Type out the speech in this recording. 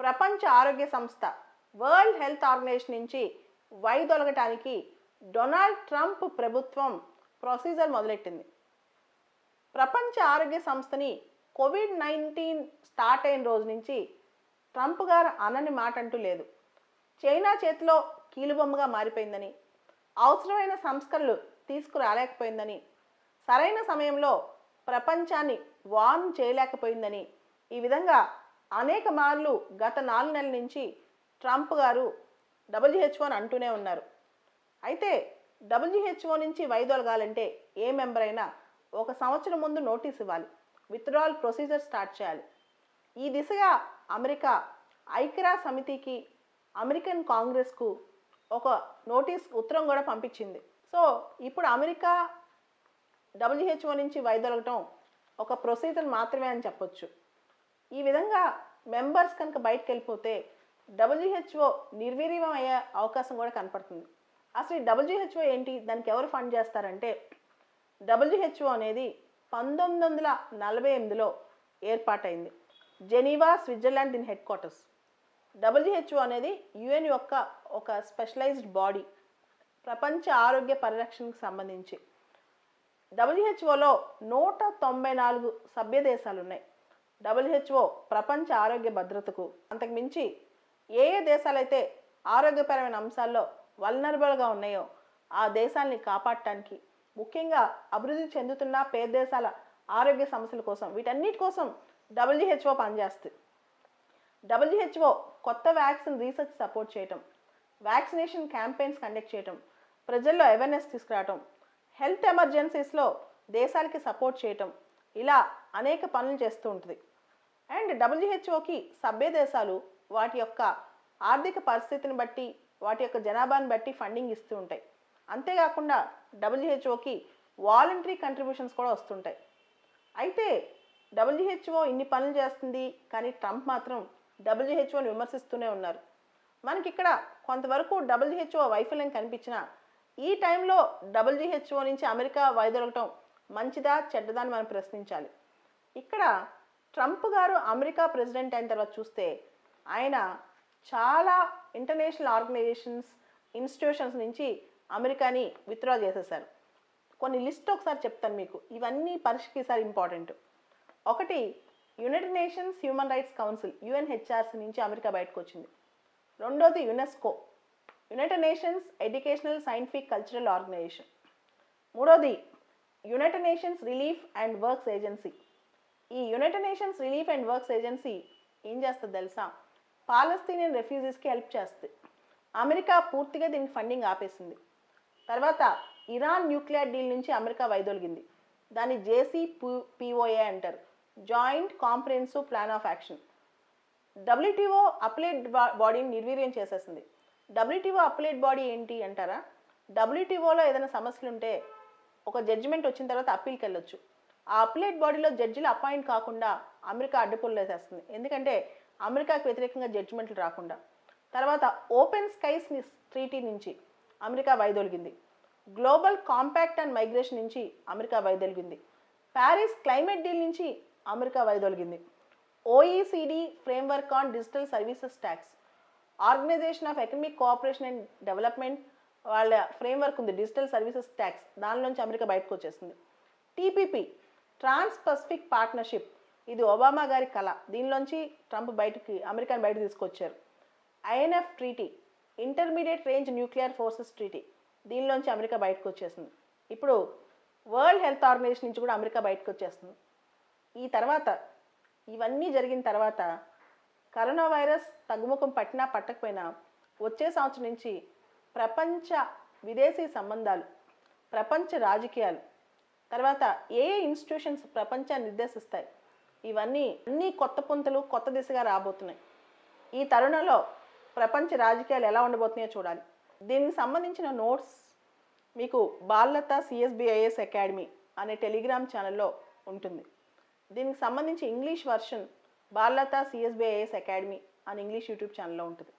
ప్రపంచ ఆరోగ్య సంస్థ వరల్డ్ హెల్త్ ఆర్గనైజేషన్ నుంచి వైదొలగటానికి డొనాల్డ్ ట్రంప్ ప్రభుత్వం ప్రొసీజర్ మొదలెట్టింది. ప్రపంచ ఆరోగ్య సంస్థని కోవిడ్ నైన్టీన్ స్టార్ట్ అయిన రోజు నుంచి ట్రంప్ గారు అనని మాట అంటూ లేదు. చైనా చేతిలో కీలుబొమ్మగా మారిపోయిందని అవసరమైన సంస్కరణలు తీసుకురాలేకపోయిందని సరైన సమయంలో ప్రపంచాన్ని వార్న్ చేయలేకపోయిందని ఈ విధంగా అనేక మార్లు గత నాలుగు నెలల నుంచి ట్రంప్ గారు డబ్ల్యూహెచ్ఓని అంటూనే ఉన్నారు. అయితే డబ్ల్యూహెచ్ఓ నుంచి వైదొలగాలంటే ఏ మెంబర్ అయినా ఒక సంవత్సరం ముందు నోటీస్ ఇవ్వాలి. విత్డ్రాల్ ప్రొసీజర్ స్టార్ట్ చేయాలి. ఈ దిశగా అమెరికా ఐక్యరా సమితికి అమెరికన్ కాంగ్రెస్కు ఒక నోటీస్ ఉత్తరం కూడా పంపించింది. సో ఇప్పుడు అమెరికా డబ్ల్యూహెచ్ఓ నుంచి వైదొలగటం ఒక ప్రొసీజర్ మాత్రమే అని చెప్పొచ్చు. ఈ విధంగా మెంబర్స్ కనుక బయటకు వెళ్ళిపోతే డబ్ల్యూహెచ్ఓ నిర్వీర్యం అయ్యే అవకాశం కూడా కనపడుతుంది. అసలు ఈ డబ్ల్యూహెచ్ఓ ఏంటి? దానికి ఎవరు ఫండ్ చేస్తారంటే డబ్ల్యూహెచ్ఓ అనేది పంతొమ్మిది వందల నలభై ఎనిమిదిలో ఏర్పాటైంది. జెనీవా స్విట్జర్లాండ్ దీని హెడ్ క్వార్టర్స్ డబ్ల్యూహెచ్ఓ అనేది యుఎన్ యొక్క ఒక స్పెషలైజ్డ్ బాడీ ప్రపంచ ఆరోగ్య పరిరక్షణకు సంబంధించి. డబ్ల్యూహెచ్ఓలో నూట తొంభై నాలుగు సభ్య దేశాలు ఉన్నాయి డబ్ల్యూహెచ్ఓ ప్రపంచ ఆరోగ్య భద్రతకు అంతకు మించి ఏ ఏ దేశాలైతే ఆరోగ్యపరమైన అంశాల్లో వల్నరబుల్గా ఉన్నాయో ఆ దేశాల్ని కాపాడటానికి ముఖ్యంగా అభివృద్ధి చెందుతున్న పేద దేశాల ఆరోగ్య సమస్యల కోసం వీటన్నిటి కోసం డబ్ల్యూహెచ్ఓ పనిచేస్తుంది. డబ్ల్యూహెచ్ఓ కొత్త వ్యాక్సిన్ రీసెర్చ్ సపోర్ట్ చేయటం వ్యాక్సినేషన్ క్యాంపెయిన్స్ కండక్ట్ చేయటం ప్రజల్లో అవేర్నెస్ తీసుకురావటం హెల్త్ ఎమర్జెన్సీస్లో దేశాలకి సపోర్ట్ చేయటం ఇలా అనేక పనులు చేస్తూ ఉంటుంది. అండ్ డబ్ల్యూహెచ్ఓకి సభ్య దేశాలు వాటి యొక్క ఆర్థిక పరిస్థితిని బట్టి వాటి యొక్క జనాభాని బట్టి ఫండింగ్ ఇస్తూ ఉంటాయి. అంతేకాకుండా డబ్ల్యూహెచ్ఓకి వాలంటరీ కంట్రిబ్యూషన్స్ కూడా వస్తుంటాయి. అయితే డబ్ల్యూహెచ్ఓ ఇన్ని పనులు చేస్తుంది కానీ ట్రంప్ మాత్రం డబ్ల్యూహెచ్ఓని విమర్శిస్తూనే ఉన్నారు. మనకి ఇక్కడ కొంతవరకు డబ్ల్యూహెచ్ఓ వైఫల్యం కనిపించిన ఈ టైంలో డబ్ల్యూహెచ్ఓ నుంచి అమెరికా వైదొలగటం మంచిదా చెడ్డదా అని మనం ప్రశ్నించాలి. ఇక్కడ ట్రంప్ గారు అమెరికా ప్రెసిడెంట్ అయిన తర్వాత చూస్తే ఆయన చాలా ఇంటర్నేషనల్ ఆర్గనైజేషన్స్ ఇన్స్టిట్యూషన్స్ నుంచి అమెరికాని విత్డ్రా చేసేసారు కొన్ని లిస్ట్ ఒకసారి చెప్తాను మీకు. ఇవన్నీ పరీక్షకి ఈసారి ఇంపార్టెంట్. ఒకటి united nations human rights council U N H R C నుంచి అమెరికా బయటకు వచ్చింది. రెండోది UNESCO united nations educational scientific cultural organisation. మూడోది united nations relief and works agency ఈ united nations relief and works agency ఏం చేస్తుంది తెలుసా? పాలస్తీనియన్ రెఫ్యూజీస్కి హెల్ప్ చేస్తుంది. అమెరికా పూర్తిగా దీనికి ఫండింగ్ ఆపేసింది. తర్వాత ఇరాన్ న్యూక్లియర్ డీల్ నుంచి అమెరికా వైదొలిగింది. దాన్ని జేసీ పిఓఏ అంటారు. Joint Comprehensive Plan of Action WTO appellate బాడీని నిర్వీర్యం చేసేసింది. డబ్ల్యూటీఓ అప్లేట్ బాడీ ఏంటి అంటారా? డబ్ల్యూటీఓలో ఏదైనా సమస్యలు ఉంటే ఒక జడ్జిమెంట్ వచ్చిన తర్వాత అప్పీల్కి వెళ్ళొచ్చు ఆ అప్లేట్ బాడీలో జడ్జిలు అపాయింట్ కాకుండా అమెరికా అడ్డుపుల్లు వేసేస్తుంది. ఎందుకంటే అమెరికాకు వ్యతిరేకంగా జడ్జిమెంట్లు రాకుండా. తర్వాత ఓపెన్ స్కైస్ ట్రీటీ నుంచి అమెరికా వైదొలిగింది. గ్లోబల్ కాంపాక్ట్ అండ్ మైగ్రేషన్ నుంచి అమెరికా వైదొలిగింది. ప్యారిస్ క్లైమేట్ డీల్ నుంచి America వైదొలిగింది. OECD framework on digital services tax Organisation of Economic Cooperation and Development వాళ్ళ ఫ్రేమ్వర్క్ ఉంది డిజిటల్ సర్వీసెస్ ట్యాక్స్ దానిలోంచి అమెరికా బయటకు వచ్చేసింది. టీపీపీ ట్రాన్స్ పసిఫిక్ పార్ట్నర్షిప్ ఇది ఒబామా గారి కళ దీనిలోంచి ట్రంప్ బయటికి అమెరికాని బయట తీసుకొచ్చారు. INF treaty Intermediate Range Nuclear Forces Treaty దీనిలోంచి America బయటకు వచ్చేసింది. ఇప్పుడు వరల్డ్ హెల్త్ ఆర్గనైజేషన్ నుంచి కూడా అమెరికా బయటకు వచ్చేస్తుంది. ఈ తర్వాత ఇవన్నీ జరిగిన తర్వాత కరోనా వైరస్ తగ్గుముఖం పట్టినా పట్టకపోయినా వచ్చే సంవత్సరం నుంచి ప్రపంచ విదేశీ సంబంధాలు ప్రపంచ రాజకీయాలు తర్వాత ఏ ఇన్స్టిట్యూషన్స్ ప్రపంచాన్ని నిర్దేశిస్తాయి ఇవన్నీ అన్నీ కొత్త పుంతలు కొత్త దిశగా రాబోతున్నాయి. ఈ తరుణంలో ప్రపంచ రాజకీయాలు ఎలా ఉండబోతున్నాయో చూడాలి. దీనికి సంబంధించిన నోట్స్ మీకు Balalatha C S B I A S academy అనే టెలిగ్రామ్ ఛానల్లో ఉంటుంది. దీనికి సంబంధించి ఇంగ్లీష్ వర్షన్ బాల్లత సిఎస్బిఐఎస్ అకాడమీ అని ఇంగ్లీష్ యూట్యూబ్ ఛానల్లో ఉంటుంది.